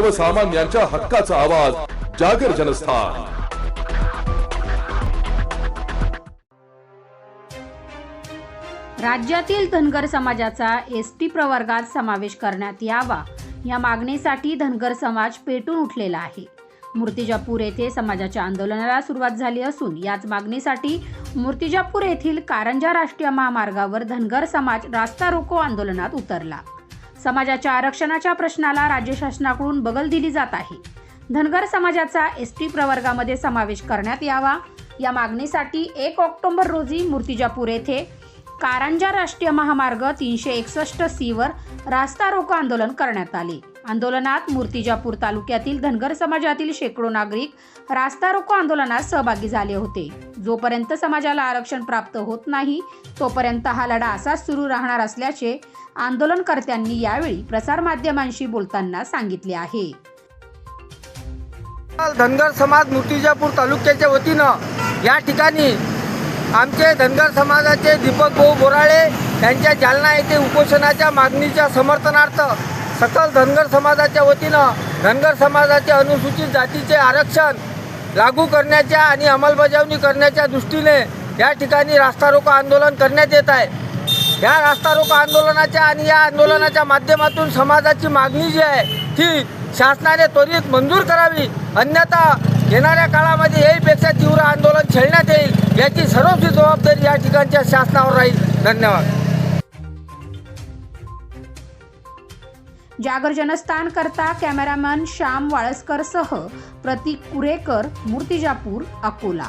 सर्वसामान्यांच्या हक्काचा आवाज जागर जनस्थान. राज्यातील धनगर समाजाचा एस टी प्रवर्गात समावेश करण्यात यावा. या मागणीसाठी धनगर समाज पेटून उठलेला आहे. मूर्तिजापूर येथे समाजाच्या आंदोलनाला सुरुवात झाली असून याच मागणीसाठी मूर्तिजापूर येथील कारंजा राष्ट्रीय महामार्गावर धनगर समाज रास्ता रोको आंदोलनात उतरला. समाजाच्या आरक्षणाच्या प्रश्नाला राज्य शासनाकडून बगल दिली जात आहे. धनगर समाजाचा एस टी प्रवर्गामध्ये समावेश करण्यात यावा. या मागणीसाठी एक ऑक्टोबर रोजी मूर्तिजापूर येथे कारंजा राष्ट्रीय महामार्ग तीनशे एकसष्ट सीवर रास्ता रोको आंदोलन करण्यात आले. आंदोलनात मूर्तिजापूर तालुक्यातील धनगर समाजातील शेकडो नागरिक रास्ता रोको आंदोलनात सहभागी झाले होते. जोपर्यंत समाजाला आरक्षण प्राप्त होत नाही तोपर्यंत हा लढा असाच सुरू राहणार असल्याचे आंदोलनकर्त्यांनी यावेळी प्रसारमाध्यमांशी बोलताना सांगितले आहे. धनगर समाज मुर्तिजापूर तालुक्याच्या वतीनं या ठिकाणी आमचे धनगर समाजाचे दीपक भाऊ बोराळे यांच्या जालना येथे उपोषणाच्या मागणीच्या समर्थनार्थ सकल धनगर समाजाच्या वतीनं धनगर समाजाचे अनुसूचित जातीचे आरक्षण लागू करण्याच्या आणि अंमलबजावणी करण्याच्या दृष्टीने या ठिकाणी रास्ता रोको आंदोलन करण्यात येत आहे. या रास्ता रोको आंदोलनाच्या आणि या आंदोलनाच्या माध्यमातून समाजाची मागणी जी आहे ती शासनाने त्वरित मंजूर करावी. अन्यथा येणाऱ्या काळामध्ये याहीपेक्षा तीव्र आंदोलन छेडण्यात येईल याची सर्वची जबाबदारी या ठिकाणच्या शासनावर राहील. धन्यवाद. जागर जनस्थान करता कॅमेरामॅन श्याम वाळसकर सह प्रतीक कुरेकर मूर्तिजापूर अकोला.